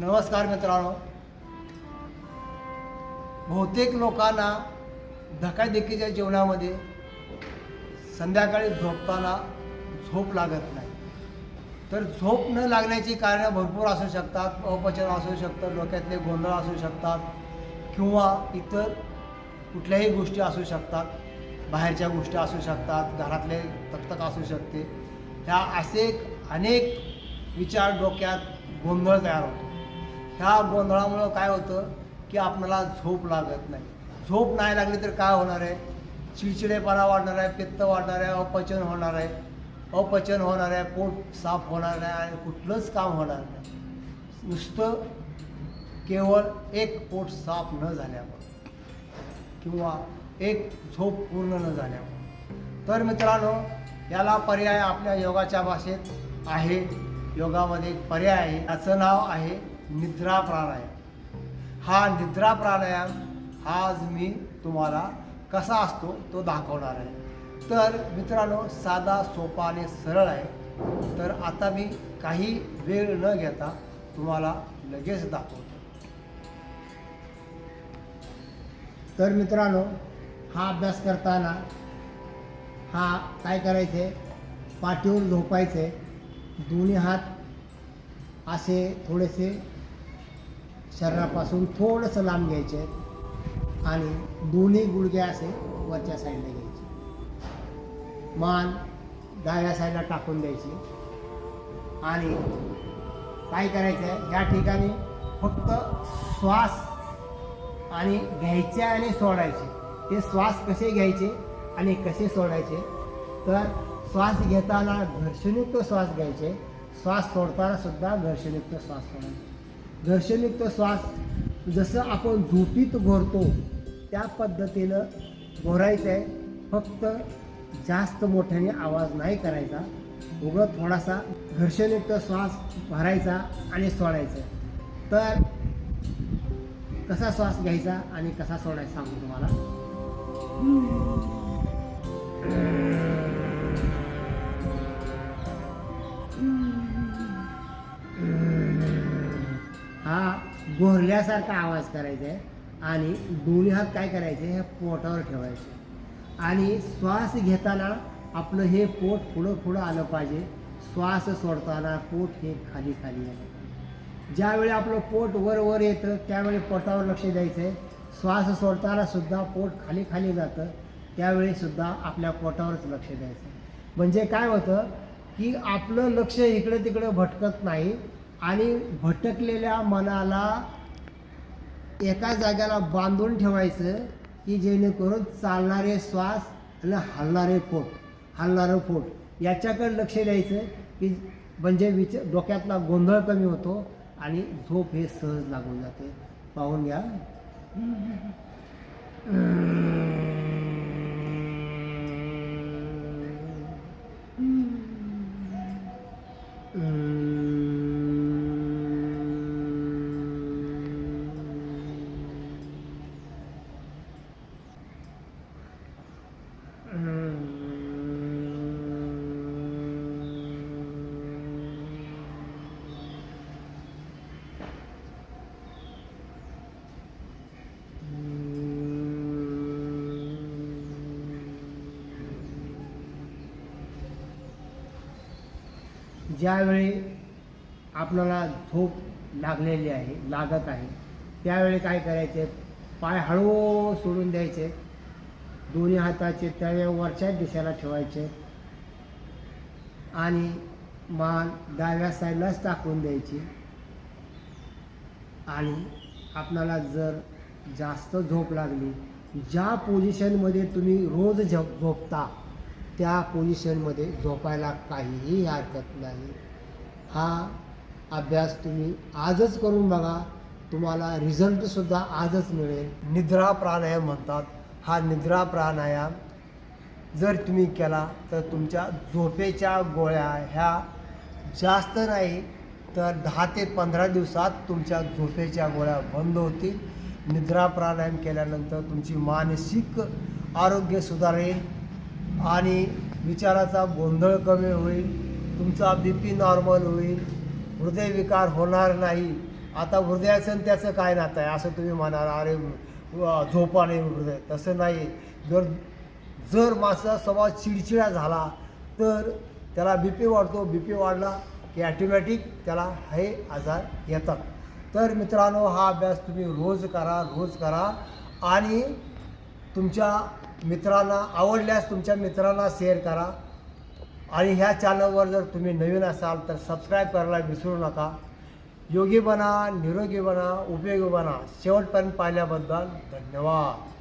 नमस्कार मित्रांनो. बहुतेक लोकांना धकाधकीच्या जीवनामध्ये संध्याकाळी झोपताना झोप लागत नाही. तर झोप न लागण्याची कारणं भरपूर असू शकतात. अपचन असू शकतं डोक्यातले गोंधळ असू शकतात किंवा इतर कुठल्याही गोष्टी असू शकतात. बाहेरच्या गोष्टी असू शकतात घरातले तकतक असू शकते. ह्या असे अनेक विचार डोक्यात गोंधळ तयार होतो. ह्या गोंधळामुळं काय होतं की आपल्याला झोप लागत नाही. झोप नाही लागली तर काय होणार आहे? चिडचिडेपणा वाढणार आहे पित्त वाढणार आहे अपचन होणार आहे. अपचन होणार आहे पोट साफ होणार नाही आणि कुठलंच काम होणार नाही. नुसतं केवळ एक पोट साफ न झाल्यामुळं किंवा एक झोप पूर्ण न झाल्यामुळं. तर मित्रांनो याला पर्याय आपल्या योगाच्या भाषेत आहे. योगामध्ये एक पर्याय आहे. याचं नाव आहे निद्रा प्राणायाम. हा निद्रा प्राणायाम हा आज मी तुम्हाला कसा असतो तो दाखवणार आहे. तर मित्रांनो साधा सोपा आणि सरळ आहे. तर आता मी काही वेळ न घेता तुम्हाला लगेच दाखवतो. तर मित्रांनो हा अभ्यास करताना हा काय करायचे? पाठीवर झोपायचे. दोन्ही हात असे थोडेसे शरीरापासून थोडंसं लांब घ्यायचे आणि दोन्ही गुडघे असे वरच्या साईडला घ्यायचे. मान डाव्या साईडला टाकून द्यायची. आणि काय करायचं आहे या ठिकाणी फक्त श्वास आणि घ्यायचे आणि सोडायचे. ते श्वास कसे घ्यायचे आणि कसे सोडायचे? तर श्वास घेताना घर्षणयुक्त श्वास घ्यायचे. श्वास सोडताना सुद्धा घर्षणयुक्त श्वास सोडायचे. घर्षणयुक्त श्वास जसं आपण झोपीत घोरतो त्या पद्धतीनं घोरायचं आहे फक्त जास्त मोठ्याने आवाज नाही करायचा. उगं थोडासा घर्षणयुक्त श्वास भरायचा आणि सोडायचा. तर कसा श्वास घ्यायचा आणि कसा सोडायचा सांगू तुम्हाला? गोरल्यासारखा आवाज करायचा आहे आणि दोन्ही हात काय करायचे? हे पोटावर ठेवायचे. आणि श्वास घेताना आपलं हे पोट पुढं पुढं आलं पाहिजे. श्वास सोडताना पोट हे खाली खाली आलं पाहिजे. ज्यावेळी आपलं पोट वर वर येतं त्यावेळी पोटावर लक्ष द्यायचं आहे. श्वास सोडताना सुद्धा पोट खाली खाली जातं. त्यावेळी सुद्धा आपल्या पोटावरच लक्ष द्यायचं म्हणजे काय होतं की आपलं लक्ष इकडं तिकडं भटकत नाही. आणि भटकलेल्या मनाला एका जाग्याला बांधून ठेवायचं की जेणेकरून चालणारे श्वास आणि हलणारे पोट हलणारं पोट याच्याकडे लक्ष द्यायचं की म्हणजे विच डोक्यातला गोंधळ कमी होतो आणि झोप हे सहज लागून जाते. पाहून घ्या. ज्यावेळी आपल्याला झोप लागलेली आहे लागत आहे त्यावेळी काय करायचे? पाय हळू सोडून द्यायचे. दोन्ही हाताचे तळे वरच्या दिशेला ठेवायचे. आणि मान डाव्या साईडलाच टाकून द्यायची. आणि आपल्याला जर जास्त झोप लागली ज्या पोझिशनमध्ये तुम्ही रोज झोप झोपता त्या पोझिशनमध्ये झोपायला काहीही हरकत नाही. हा अभ्यास तुम्ही आजच करून बघा. तुम्हाला रिझल्टसुद्धा आजच मिळेल. निद्रा प्राणायाम म्हणतात. हा निद्रा प्राणायाम जर तुम्ही केला तर तुमच्या झोपेच्या गोळ्या ह्या जास्त नाही तर दहा ते पंधरा दिवसात तुमच्या झोपेच्या गोळ्या बंद होतील. निद्रा प्राणायाम केल्यानंतर तुमची मानसिक आरोग्य सुधारेल. आणि विचाराचा गोंधळ कमी होईल तुमचा बी पी नॉर्मल होईल हृदयविकार होणार नाही. आता हृदयाचं त्याचं काय नातं आहे? असं तुम्ही म्हणाल अरे झोपा झोपाने हृदय. तसं नाही. जर जर माणसाचा स्वभाव चिडचिडा झाला तर त्याला बी पी वाढतो. बी पी वाढला की ॲटोमॅटिक त्याला हे आजार येतात. तर मित्रांनो हा अभ्यास तुम्ही रोज करा रोज करा. आणि तुमच्या मित्रांना आवडल्यास तुमच्या मित्रांना शेअर करा. आणि ह्या चॅनलवर जर तुम्ही नवीन असाल तर सबस्क्राईब करायला विसरू नका. योगी बना निरोगी बना उपयोगी बना. शेवटपर्यंत पाहिल्याबद्दल धन्यवाद.